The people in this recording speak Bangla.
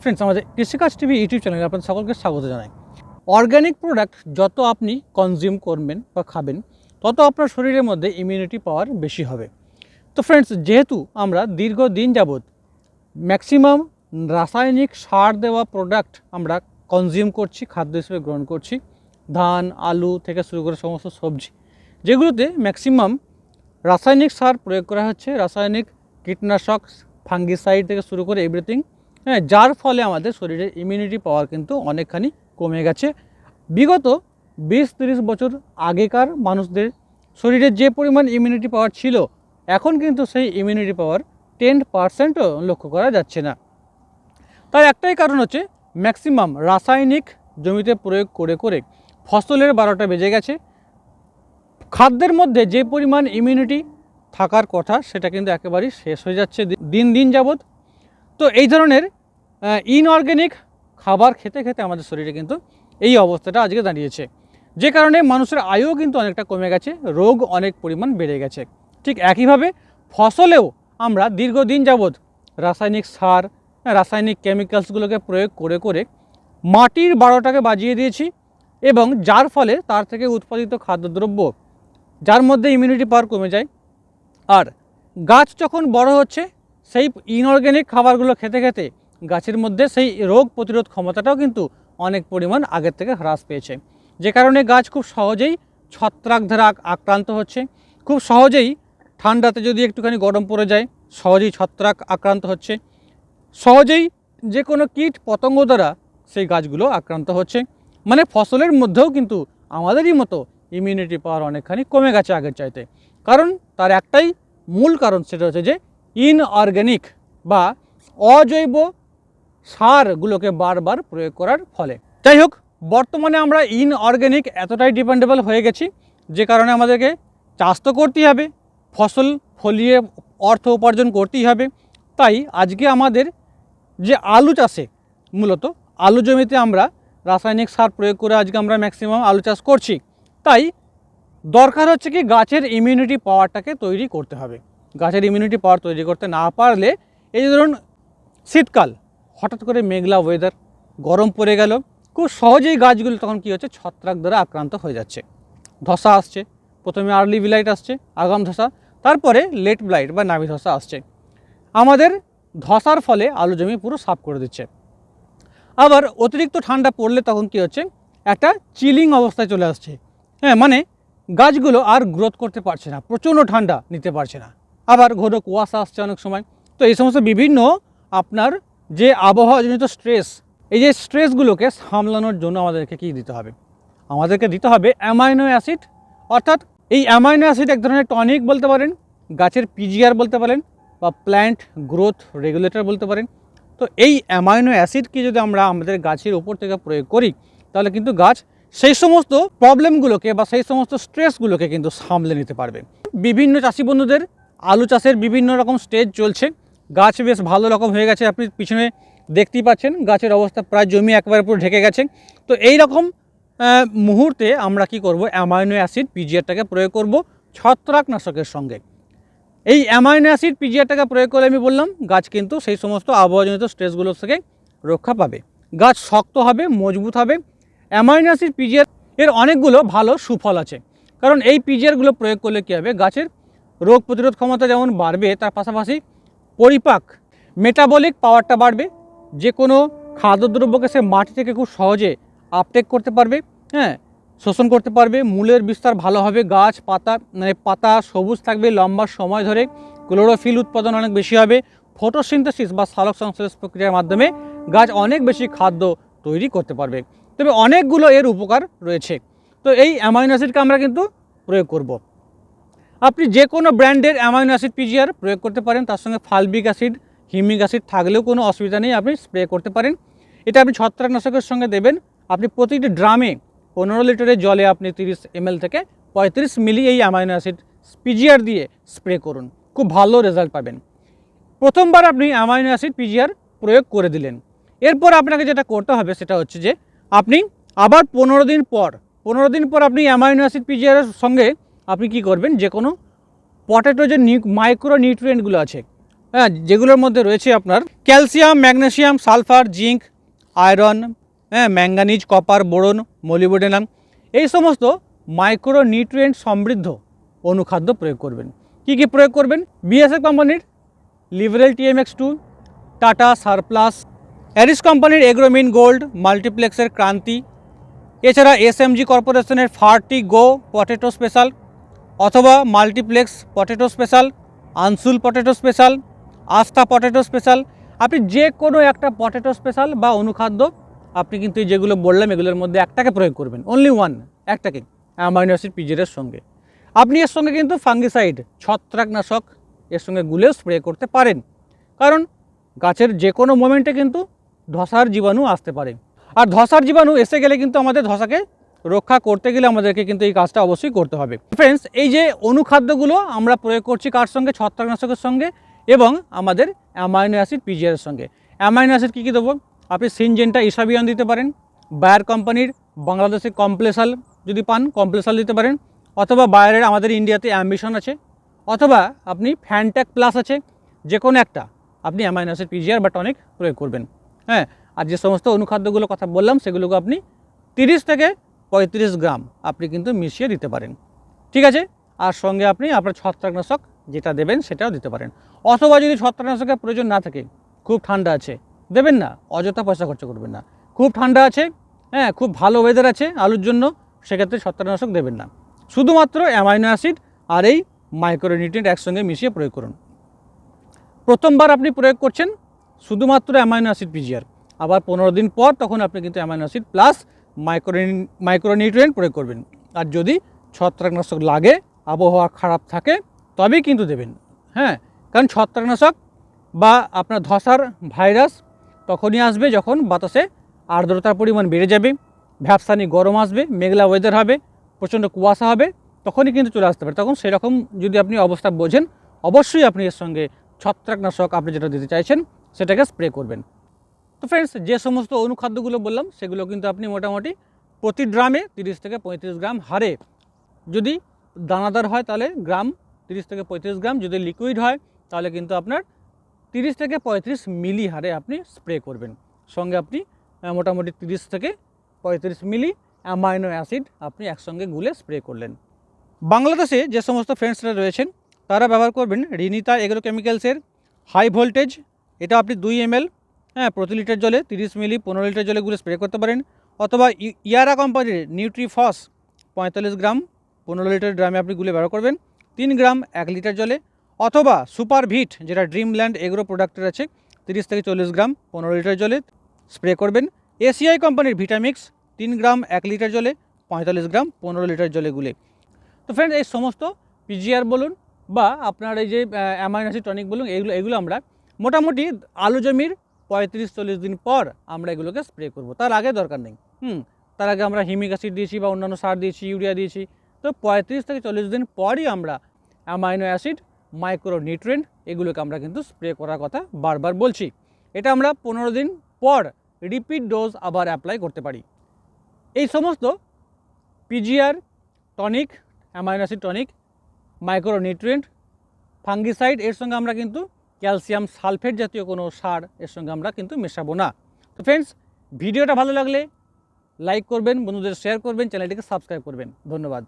ফ্রেন্ডস আমাদের কৃষিকাজ টিভি ইউটিউব চ্যানেলে আপনাদের সকলকে স্বাগত জানাই। অর্গ্যানিক প্রোডাক্ট যত আপনি কনজিউম করবেন বা খাবেন, তত আপনার শরীরের মধ্যে ইমিউনিটি পাওয়ার বেশি হবে। তো ফ্রেন্ডস যেহেতু আমরা দীর্ঘদিন যাবৎ ম্যাক্সিমাম রাসায়নিক সার দেওয়া প্রোডাক্ট আমরা কনজিউম করছি, খাদ্য হিসেবে গ্রহণ করছি, ধান, আলু থেকে শুরু করে সমস্ত সবজি, যেগুলোতে ম্যাক্সিমাম রাসায়নিক সার প্রয়োগ করা হচ্ছে, রাসায়নিক কীটনাশক ফাঙ্গিসাইড থেকে শুরু করে এভরিথিং হ্যাঁ যার ফলে আমাদের শরীরের ইমিউনিটি পাওয়ার কিন্তু অনেকখানি কমে গেছে। বিগত বিশ তিরিশ বছর আগেকার মানুষদের শরীরে যে পরিমাণ ইমিউনিটি পাওয়ার ছিল, এখন কিন্তু সেই ইমিউনিটি পাওয়ার টেন পার্সেন্টও লক্ষ্য করা যাচ্ছে না। তার একটাই কারণ হচ্ছে ম্যাক্সিমাম রাসায়নিক জমিতে প্রয়োগ করে করে ফসলের বারোটা বেজে গেছে। খাদ্যের মধ্যে যে পরিমাণ ইমিউনিটি থাকার কথা, সেটা কিন্তু একেবারেই শেষ হয়ে যাচ্ছে। দিন দিন যাবৎ তো এই ধরনের ইনঅর্গ্যানিক খাবার খেতে খেতে আমাদের শরীরে কিন্তু এই অবস্থাটা আজকে দাঁড়িয়েছে। যে কারণে মানুষের আয়ুও কিন্তু অনেকটা কমে গেছে, রোগ অনেক পরিমাণ বেড়ে গেছে। ঠিক একইভাবে ফসলেও আমরা দীর্ঘদিন যাবৎ রাসায়নিক সার, রাসায়নিক কেমিক্যালসগুলোকে প্রয়োগ করে করে মাটির বারোটাকে বাজিয়ে দিয়েছি এবং যার ফলে তার থেকে উৎপাদিত খাদ্যদ্রব্য, যার মধ্যে ইমিউনিটি পাওয়ার কমে যায়। আর গাছ যখন বড় হচ্ছে সেই ইনঅর্গ্যানিক খাবারগুলো খেতে খেতে গাছের মধ্যে সেই রোগ প্রতিরোধ ক্ষমতাটাও কিন্তু অনেক পরিমাণ আগের থেকে হ্রাস পেয়েছে। যে কারণে গাছ খুব সহজেই ছত্রাক আক- আক্রান্ত হচ্ছে। খুব সহজেই ঠান্ডাতে যদি একটুখানি গরম পড়ে যায়, সহজেই ছত্রাক আক্রান্ত হচ্ছে। সহজেই যে কোনো কীট পতঙ্গ দ্বারা সেই গাছগুলো আক্রান্ত হচ্ছে। মানে ফসলের মধ্যেও কিন্তু আমাদেরই মতো ইমিউনিটি পাওয়ার অনেকখানি কমে গেছে আগের চাইতে। কারণ তার একটাই মূল কারণ সেটা হচ্ছে যে ইনঅর্গ্যানিক বা অজৈব সারগুলোকে বারবার প্রয়োগ করার ফলে। যাই হোক বর্তমানে আমরা ইনঅর্গ্যানিক এতটাই ডিপেন্ডেবল হয়ে গেছি যে কারণে আমাদেরকে চাষ তো করতেই হবে, ফসল ফলিয়ে অর্থ উপার্জন করতেই হবে। তাই আজকে আমাদের যে আলু চাষে, মূলত আলু জমিতে আমরা রাসায়নিক সার প্রয়োগ করে আজকে আমরা ম্যাক্সিমাম আলু চাষ করছি। তাই দরকার হচ্ছে কি গাছের ইমিউনিটি পাওয়ারটাকে তৈরি করতে হবে। গাছের ইমিউনিটি পাওয়ার তৈরি করতে না পারলে এই যে ধরুন শীতকাল, হঠাৎ করে মেঘলা ওয়েদার গরম পড়ে গেল, খুব সহজেই গাছগুলো তখন কী হচ্ছে? ছত্রাক দ্বারা আক্রান্ত হয়ে যাচ্ছে। ধসা আসছে, প্রথমে আর্লি ব্লাইট আসছে, আগাম ধসা, তারপরে লেট ব্লাইট বা নাভি ধসা আসছে। আমাদের ধসার ফলে আলু জমি পুরো সাফ করে দিচ্ছে। আবার অতিরিক্ত ঠান্ডা পড়লে তখন কী হচ্ছে? একটা চিলিং অবস্থায় চলে আসছে। হ্যাঁ মানে গাছগুলো আর গ্রোথ করতে পারছে না, প্রচণ্ড ঠান্ডা নিতে পারছে না। আবার ঘন কুয়াশা আসছে অনেক সময়। তো এই সমস্ত বিভিন্ন আপনার যে আবহাওয়াজনিত স্ট্রেস এই যে স্ট্রেসগুলোকে সামলানোর জন্য আমাদেরকে কী দিতে হবে? আমাদেরকে দিতে হবে অ্যামাইনো অ্যাসিড অর্থাৎ এই অ্যামাইনো অ্যাসিড এক ধরনের টনিক বলতে পারেন, গাছের পিজিআর বলতে পারেন, বা প্ল্যান্ট গ্রোথ রেগুলেটর বলতে পারেন। তো এই অ্যামাইনো অ্যাসিডকে যদি আমরা আমাদের গাছের উপর থেকে প্রয়োগ করি, তাহলে কিন্তু গাছ সেই সমস্ত প্রবলেমগুলোকে বা সেই সমস্ত স্ট্রেসগুলোকে কিন্তু সামলে নিতে পারবে। বিভিন্ন চাষি বন্ধুদের আলু চাষের বিভিন্ন রকম স্টেজ চলছে। গাছ বেশ ভালো রকম হয়ে গেছে, আপনি পিছনে দেখতেই পাচ্ছেন, গাছের অবস্থা প্রায় জমি একবারে পুরো ঢেকে গেছে। তো এই রকম মুহূর্তে আমরা কি করব? অ্যামাইনো অ্যাসিড পিজিআরটাকে প্রয়োগ করব ছত্রাকনাশকের সঙ্গে। এই অ্যামাইনো অ্যাসিড পিজিআরটাকে প্রয়োগ করলে আমি বললাম, গাছ কিন্তু সেই সমস্ত আবহাওয়াজনিত স্ট্রেসগুলোর থেকে রক্ষা পাবে। গাছ শক্ত হবে, মজবুত হবে। অ্যামাইনো অ্যাসিড পিজিআর এর অনেকগুলো ভালো সুফল আছে। কারণ এই পিজিআরগুলো প্রয়োগ করলে কী হবে? গাছের রোগ প্রতিরোধ ক্ষমতা যেমন বাড়বে, তার পাশাপাশি পরিপাক মেটাবলিক পাওয়ারটা বাড়বে। যে কোনো খাদ্যদ্রব্যকে সে মাটি থেকে খুব সহজে আপটেক করতে পারবে হ্যাঁ শোষণ করতে পারবে। মূলের বিস্তার ভালো হবে, গাছ, পাতা মানে পাতা সবুজ থাকবে, লম্বা সময় ধরে ক্লোরোফিল উৎপাদন অনেক বেশি হবে। ফটোসিনথেসিস বা সালোক সংশ্লেষ প্রক্রিয়ার মাধ্যমে গাছ অনেক বেশি খাদ্য তৈরি করতে পারবে। তবে অনেকগুলো এর উপকার রয়েছে। তো এই অ্যামাইনো অ্যাসিডকে আমরা কিন্তু প্রয়োগ করব। আপনি যে কোনো ব্র্যান্ডের অ্যামাইনো অ্যাসিড পিজিআর প্রয়োগ করতে পারেন, তার সঙ্গে ফালবিক অ্যাসিড, হিমিক অ্যাসিড থাকলেও কোনো অসুবিধা নেই, আপনি স্প্রে করতে পারেন। এটা আপনি ছত্রাকনাশকের সঙ্গে দেবেন। আপনি প্রতিটি ড্রামে পনেরো লিটারের জলে আপনি তিরিশ এমএল থেকে পঁয়ত্রিশ মিলি এই অ্যামাইনো অ্যাসিড পিজিআর দিয়ে স্প্রে করুন। খুব ভালো রেজাল্ট পাবেন। প্রথমবার আপনি অ্যামাইনো অ্যাসিড পিজিআর প্রয়োগ করে দিলেন। এরপর আপনাকে যেটা করতে হবে সেটা হচ্ছে যে, আপনি আবার পনেরো দিন পর, পনেরো দিন পর আপনি অ্যামাইনো অ্যাসিড পিজিআরের সঙ্গে আপনি কি করবেন? যে কোনো পটেটো যে মাইক্রো নিউট্রিয়েন্টগুলো আছে হ্যাঁ যেগুলোর মধ্যে রয়েছে আপনার calcium magnesium sulphur zinc iron হ্যাঁ ম্যাঙ্গানিজ কপার বোরন মলিবডেনাম এই সমস্ত মাইক্রো নিউট্রিয়েন্ট সমৃদ্ধ অনুখাদ্য প্রয়োগ করবেন। কি কি প্রয়োগ করবেন? বিএসএফ কোম্পানির লিভারেল TMX two Tata surplus Aries কোম্পানির এগ্রোমিন গোল্ড মাল্টিপ্লেক্সের ক্রান্তি এছাড়া এসএমজি কর্পোরেশনের ফার্টি গো পটেটো স্পেশাল অথবা multiplex potato special, Ansul potato special, Astha potato special, আপনি যে কোনো একটা পটেটো স্পেশাল বা অনুখাদ্য, আপনি কিন্তু যেগুলো বললাম, এগুলোর মধ্যে একটাকে প্রয়োগ করবেন। অনলি ওয়ান একটাকে, অ্যামাইনো অ্যাসিড পিজের সঙ্গে। আপনি এর সঙ্গে কিন্তু ফাঙ্গিসাইড, ছত্রাকনাশক এর সঙ্গে গুলেও স্প্রে করতে পারেন। কারণ গাছের যে কোনো মোমেন্টে কিন্তু ধসার জীবাণু আসতে পারে। আর ধসার জীবাণু এসে গেলে কিন্তু আমাদের ধসাকে রক্ষা করতে গেলে আমাদেরকে কিন্তু এই কাজটা অবশ্যই করতে হবে। ফ্রেন্ডস এই যে অনুখাদ্যগুলো আমরা প্রয়োগ করছি কার সঙ্গে? ছত্রাকনাশকের সঙ্গে এবং আমাদের অ্যামাইনো অ্যাসিড পিজিআরের সঙ্গে। অ্যামাইনো অ্যাসিড কী কী দেবো? আপনি সিনজেনটা ইসাবিয়ান দিতে পারেন, বায়ার কোম্পানির বাংলাদেশে কমপ্লেসাল যদি পান, কমপ্লেসাল দিতে পারেন, অথবা বায়ারের আমাদের ইন্ডিয়াতে অ্যাম্বিশন আছে, অথবা আপনি ফ্যানট্যাক প্লাস আছে যে কোনো একটা আপনি অ্যামাইনো অ্যাসিড পিজিআর বা টনিক প্রয়োগ করবেন। হ্যাঁ আর যে সমস্ত অনুখাদ্যগুলো কথা বললাম, সেগুলোকে আপনি তিরিশ থেকে পঁয়ত্রিশ গ্রাম আপনি কিন্তু মিশিয়ে দিতে পারেন। ঠিক আছে? আর সঙ্গে আপনি আপনার ছত্রাকনাশক যেটা দেবেন সেটাও দিতে পারেন। অথবা যদি ছত্রাকনাশকের প্রয়োজন না থাকে, খুব ঠান্ডা আছে, দেবেন না, অযথা পয়সা খরচা করবেন না। খুব ঠান্ডা আছে হ্যাঁ খুব ভালো ওয়েদার আছে আলুর জন্য, সেক্ষেত্রে ছত্রাকনাশক দেবেন না। শুধুমাত্র অ্যামাইনো অ্যাসিড আর এই মাইক্রোনিউট্রিয়েন্ট একসঙ্গে মিশিয়ে প্রয়োগ করুন। প্রথমবার আপনি প্রয়োগ করছেন, শুধুমাত্র অ্যামাইনো অ্যাসিড পিজিআর আবার পনেরো দিন পর তখন আপনি কিন্তু amino acid plus micro micronutrient প্রয়োগ করবেন। আর যদি ছত্রাকনাশক লাগে, আবহাওয়া খারাপ থাকে, তবেই কিন্তু দেবেন। হ্যাঁ কারণ ছত্রাকনাশক বা আপনার ধসার ভাইরাস তখনই আসবে যখন বাতাসে আর্দ্রতার পরিমাণ বেড়ে যাবে ভ্যাপসানি গরম আসবে, মেঘলা ওয়েদার হবে, প্রচণ্ড কুয়াশা হবে, তখনই কিন্তু চলে আসতে পারে। তখন সেরকম যদি আপনি অবস্থা বোঝেন, অবশ্যই আপনি এর সঙ্গে ছত্রাকনাশক আপনি যেটা দিতে চাইছেন, সেটাকে স্প্রে করবেন। তো ফ্রেন্ডস যে সমস্ত অনুখাদ্যগুলো বললাম, সেগুলো কিন্তু আপনি মোটামুটি প্রতি ড্রামে তিরিশ থেকে পঁয়ত্রিশ গ্রাম হারে যদি দানাদার হয় তাহলে গ্রাম তিরিশ থেকে পঁয়ত্রিশ গ্রাম, যদি লিকুইড হয় তাহলে কিন্তু আপনার তিরিশ থেকে পঁয়ত্রিশ মিলি হারে আপনি স্প্রে করবেন। সঙ্গে আপনি মোটামুটি তিরিশ থেকে পঁয়ত্রিশ মিলি অ্যামাইনো অ্যাসিড আপনি একসঙ্গে গুলে স্প্রে করলেন। বাংলাদেশে যে সমস্ত ফ্রেন্ডসরা রয়েছেন, তারা ব্যবহার করবেন রিনিতা এগ্রো কেমিক্যালসের হাই ভোল্টেজ এটা আপনি দুই এমএল হ্যাঁ প্রতি লিটার জলে তিরিশ মিলি পনেরো লিটার জলে গুলে স্প্রে করতে পারেন। অথবা ইয়ারা কোম্পানির নিউট্রিফস পঁয়তাল্লিশ গ্রাম পনেরো লিটার ড্রামে আপনি গুলে ব্যবহার করবেন। তিন গ্রাম এক লিটার জলে। অথবা সুপার ভিট, যেটা ড্রিমল্যান্ড এগ্রো প্রোডাক্টের আছে, তিরিশ থেকে চল্লিশ গ্রাম পনেরো লিটার জলে স্প্রে করবেন। এসিআই কোম্পানির ভিটামিক্স তিন গ্রাম এক লিটার জলে পঁয়তাল্লিশ গ্রাম পনেরো লিটার জলে গুলে। তো ফ্রেন্ড এই সমস্ত পিজিআর বলুন বা আপনার এই যে অ্যামাইনাসি টনিক বলুন, এগুলো এগুলো আমরা মোটামুটি আলু জমির পঁয়ত্রিশ চল্লিশ দিন পর আমরা এগুলোকে স্প্রে করব। তার আগে দরকার নেই। হুম, তার আগে আমরা হিমিক অ্যাসিড দিয়েছি বা অন্যান্য সার দিয়েছি, ইউরিয়া দিয়েছি। তো পঁয়ত্রিশ থেকে চল্লিশ দিন পরই আমরা অ্যামাইনো অ্যাসিড মাইক্রো নিউট্রেন্ট এগুলোকে আমরা কিন্তু স্প্রে করার কথা বারবার বলছি। এটা আমরা পনেরো দিন পর রিপিট ডোজ আবার অ্যাপ্লাই করতে পারি। এই সমস্ত PGR tonic amino acid tonic micro nutrient fungicide এর সঙ্গে আমরা কিন্তু ক্যালসিয়াম সালফেট জাতীয় কোনো সার এর সঙ্গে আমরা কিন্তু মেশাবো না। তো ফ্রেন্ডস ভিডিওটা ভালো লাগলে লাইক করবেন, বন্ধুদের শেয়ার করবেন চ্যানেলটিকে সাবস্ক্রাইব করবেন। ধন্যবাদ।